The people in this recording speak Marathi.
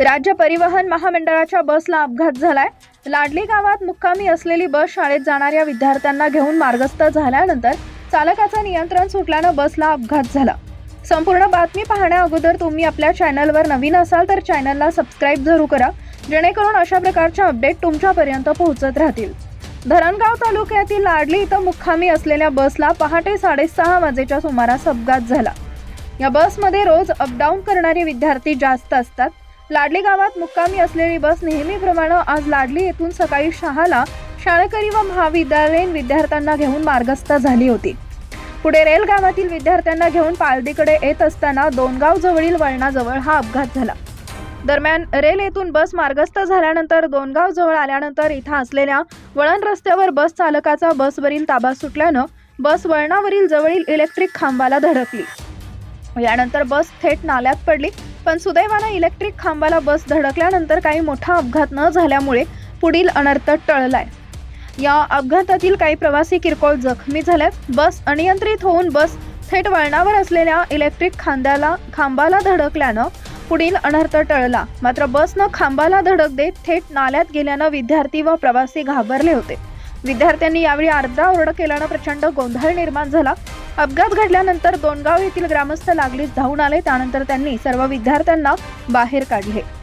राज्य परिवहन महामंडळाच्या बसला अपघात झालाय. लाडली गावात मुक्कामी असलेली बस शाळेत जाणाऱ्या विद्यार्थ्यांना घेऊन मार्गस्थ झाल्यानंतर चालकाचं नियंत्रण सुटल्यानं बसला अपघात झाला. संपूर्ण बातमी पाहण्या अगोदर तुम्ही आपल्या चॅनलवर नवीन असाल तर चॅनलला सबस्क्राईब जरूर करा जेणेकरून अशा प्रकारच्या अपडेट तुमच्यापर्यंत पोहोचत राहतील. धरणगाव तालुक्यातील लाडली इथं मुक्कामी असलेल्या बसला पहाटे साडेसहा वाजेच्या सुमारास अपघात झाला. या बसमध्ये रोज अपडाऊन करणारे विद्यार्थी जास्त असतात. लाडली गावात मुक्कामी असलेली बस नेहमीप्रमाणे आज लाडली येथून सकाळी शहाला शाळकरी व महाविद्यालयीन विद्यार्थ्यांना घेऊन मार्गस्थ झाली होती. पुढे रेल गावातील विद्यार्थ्यांना घेऊन पालदीकडे येत असताना दोनगाव जवळील वळणाजवळ हा अपघात झाला. दरम्यान रेल येथून बस मार्गस्थ झाल्यानंतर दोनगाव जवळ आल्यानंतर इथं असलेल्या वळण रस्त्यावर बस चालकाचा बसवरील ताबा सुटल्यानं बस वळणावरील जवळील इलेक्ट्रिक खांबाला धडकली. यानंतर बस थेट नाल्यात पडली. पण सुदैवानं इलेक्ट्रिक खांबाला बस धडकल्यानंतर काही मोठा अपघात न झाल्यामुळे पुढील अनर्थ टळलाय. या अपघातातील काही प्रवासी किरकोळ जखमी झाल्यात. बस अनियंत्रित होऊन बस थेट वळणावर असलेल्या इलेक्ट्रिक खांद्याला खांबाला धडकल्यानं पुढील अनर्थ टळला. मात्र बसनं खांबाला धडक देत थेट नाल्यात गेल्यानं विद्यार्थी व प्रवासी घाबरले होते. विद्यार्थ्यांनी यावेळी आरडाओरडा केल्यानं प्रचंड गोंधळ निर्माण झाला. अपघात घडल्यानंतर दोनगाव येथील ग्रामस्थ लागलीच धावून आले. त्यानंतर त्यांनी सर्व विद्यार्थ्यांना बाहेर काढले.